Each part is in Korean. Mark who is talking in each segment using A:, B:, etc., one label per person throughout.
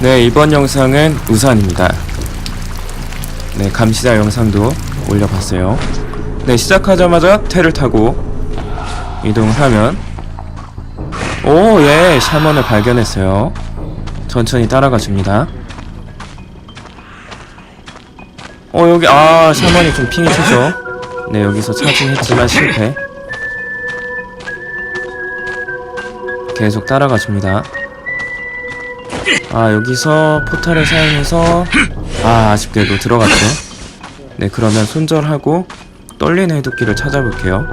A: 네, 이번 영상은 우산입니다. 네, 감시자 영상도 올려봤어요. 네, 시작하자마자 테를 타고 이동을 하면 오, 예, 샤먼을 발견했어요. 천천히 따라가 줍니다. 어, 여기, 아, 샤먼이 좀 핑이 튀죠? 네, 여기서 차징했지만 실패. 계속 따라가 줍니다. 아 여기서 포탈을 사용해서 아 아쉽게도 들어갔죠. 네 그러면 손절하고 떨리는 해독기를 찾아볼게요.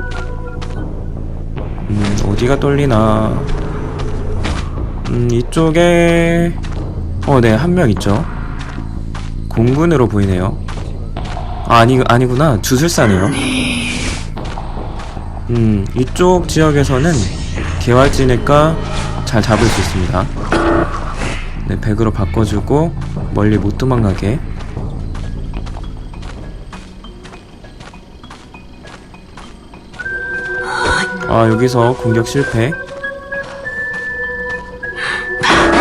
A: 음 어디가 떨리나. 음 이쪽에 어네 한 명 있죠. 공군으로 보이네요. 아 아니 아니구나. 주술사네요. 음 이쪽 지역에서는 개활지니까 잘 잡을 수 있습니다 네, 100으로 바꿔주고 멀리 못 도망가게. 아 여기서 공격 실패.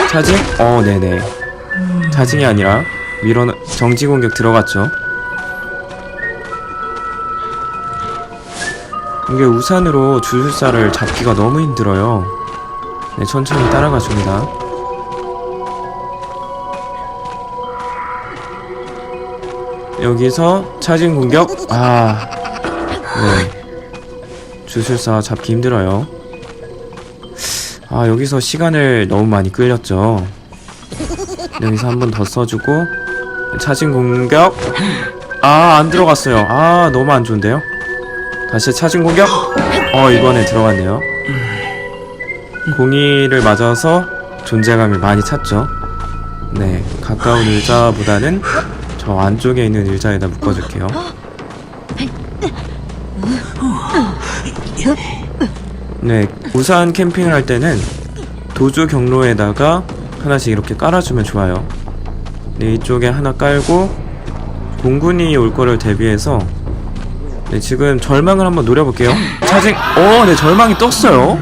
A: 차징? 어 네네. 차징이 아니라 밀어 정지 공격 들어갔죠. 이게 우산으로 주술사를 잡기가 너무 힘들어요. 네 천천히 따라가 줍니다 여기서 차진 공격. 아 네. 주술사 잡기 힘들어요. 아 여기서 시간을 너무 많이 끌렸죠. 여기서 한 번 더 써주고 차진 공격. 아 안 들어갔어요. 아 너무 안 좋은데요? 다시 차진 공격. 어 이번에 들어갔네요. 공이를 맞아서 존재감을 많이 찾죠. 네 가까운 의자보다는 저 안쪽에 있는 의자에다 묶어줄게요. 네, 우산 캠핑을 할 때는 도주 경로에다가 하나씩 이렇게 깔아주면 좋아요. 네, 이쪽에 하나 깔고 공군이 올 거를 대비해서 네, 지금 절망을 한번 노려볼게요. 차징, 오, 네, 절망이 떴어요.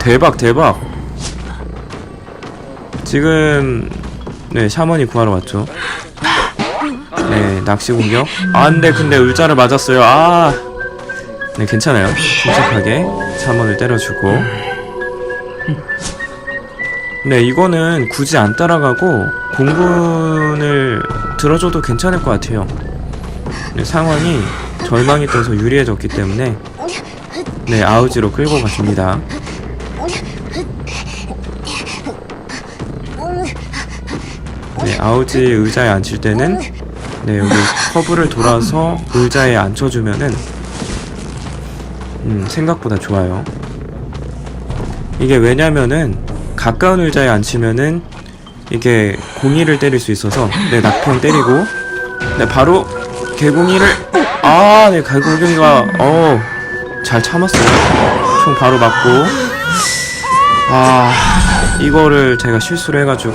A: 대박, 대박. 지금 네, 샤먼이 구하러 왔죠. 네, 낚시 공격. 아, 근데 근데 울자를 맞았어요. 아. 네, 괜찮아요. 침착하게 3원을 때려주고. 네, 이거는 굳이 안 따라가고 공군을 들어줘도 괜찮을 것 같아요. 네, 상황이 절망이 떠서 유리해졌기 때문에 네, 아우지로 끌고 갔습니다. 네, 아우지 의자에 앉힐 때는 네 여기 커브를 돌아서 의자에 앉혀주면은 음 생각보다 좋아요. 이게 왜냐면은 가까운 의자에 앉히면은 이게 공이를 때릴 수 있어서 네 낙평 때리고 네 바로 개공이를 아네 개공이가 어잘 참았어요. 총 바로 맞고. 아 이거를 제가 실수를 해가지고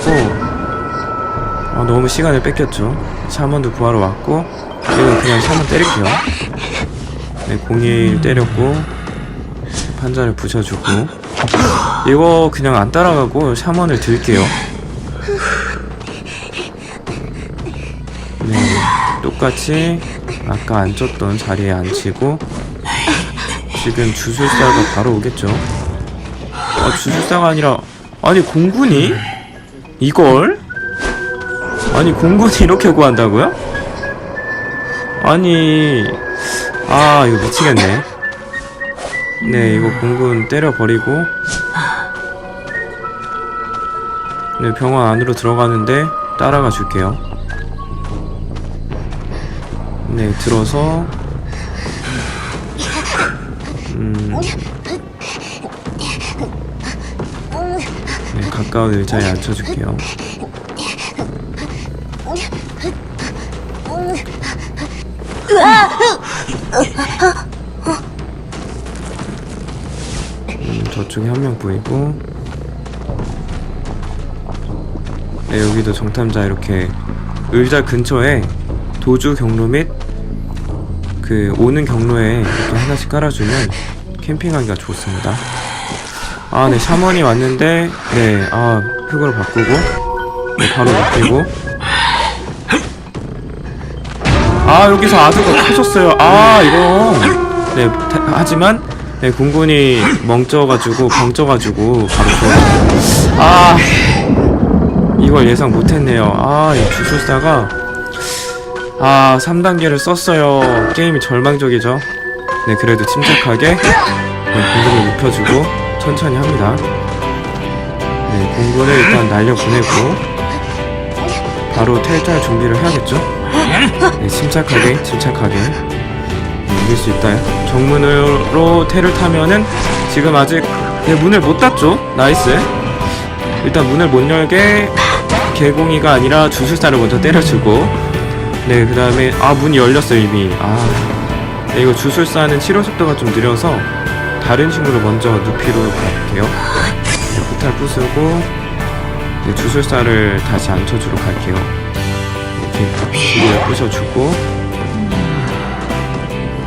A: 아, 너무 시간을 뺏겼죠. 샤먼도 구하러 왔고, 이건 그냥 샤먼 때릴게요. 네, 공일 때렸고, 판자를 부셔주고, 이거 그냥 안 따라가고 샤먼을 들게요. 네, 똑같이 아까 앉았던 자리에 앉히고, 지금 주술사가 바로 오겠죠. 아, 주술사가 아니라, 아니, 공군이? 이걸? 아니 공군이 이렇게 구한다고요? 아니 아 이거 미치겠네. 네 이거 공군 때려버리고. 네 병원 안으로 들어가는데 따라가 줄게요. 네 들어서. 음. 네, 가까운 의자에 앉혀줄게요 음, 저쪽에 한 명 보이고 네, 여기도 정탐자 이렇게 의자 근처에 도주 경로 및 그 오는 경로에 이렇게 하나씩 깔아주면 캠핑하기가 좋습니다. 아, 네, 샤먼이 왔는데, 네, 아, 흙으로 바꾸고, 네, 바로 눕히고 아 여기서 아드가 터졌어요. 아 이거 네 타- 하지만 네 공군이 멍쪄가지고 벙쪄가지고 바로 죽었어요 아 이걸 예상 못했네요. 아이 주술사가. 아 3단계를 썼어요. 게임이 절망적이죠. 네 그래도 침착하게 네, 공군을 눕혀주고 천천히 합니다. 네 공군을 일단 날려보내고 바로 탈퇴할 준비를 해야겠죠? 네, 침착하게 침착하게. 네, 이길 수 있다. 정문으로 태를 타면은 지금 아직 네, 문을 못 닫죠? 나이스. 일단 문을 못 열게 개공이가 아니라 주술사를 먼저 때려주고. 네 그 다음에 아 문이 열렸어요 이미. 아. 네, 이거 주술사는 치료 속도가 좀 느려서 다른 친구를 먼저 눕히로 갈게요. 네, 포탈 부수고. 네, 주술사를 다시 앉혀주러 갈게요. 이렇게 시리를 부셔주고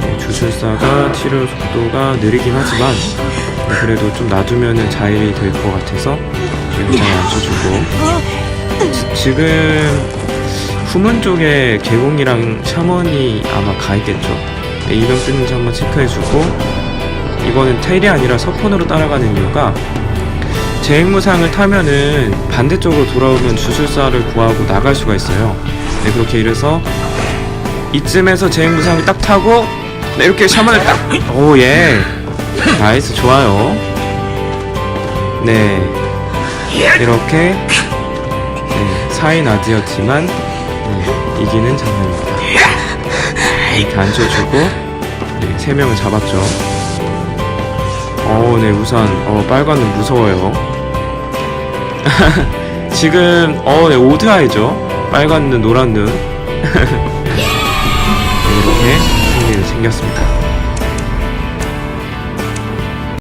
A: 네, 주술사가 치료 속도가 느리긴 하지만 네, 그래도 좀 놔두면은 자일이 될 것 같아서 네, 잘 앉혀주고. 지- 지금 후문 쪽에 개공이랑 샤먼이 아마 가 있겠죠. 네, 이병 뜨는지 한번 체크해주고 이거는 테일이 아니라 서폰으로 따라가는 이유가 재행무상을 타면은 반대쪽으로 돌아오면 주술사를 구하고 나갈 수가 있어요. 네, 그렇게 이래서 이쯤에서 재행무상을 딱 타고 네, 이렇게 샤먼을 딱 오, 예. 나이스, 좋아요. 네. 이렇게 네, 4인 아드였지만 네, 이기는 장면입니다. 이렇게 앉혀주고 네, 3명을 잡았죠. 어, 네, 우선, 어, 빨간 눈 무서워요. 지금, 어, 네, 오드아이죠. 빨간 눈, 노란 눈. 네, 이렇게 승리를 챙겼습니다.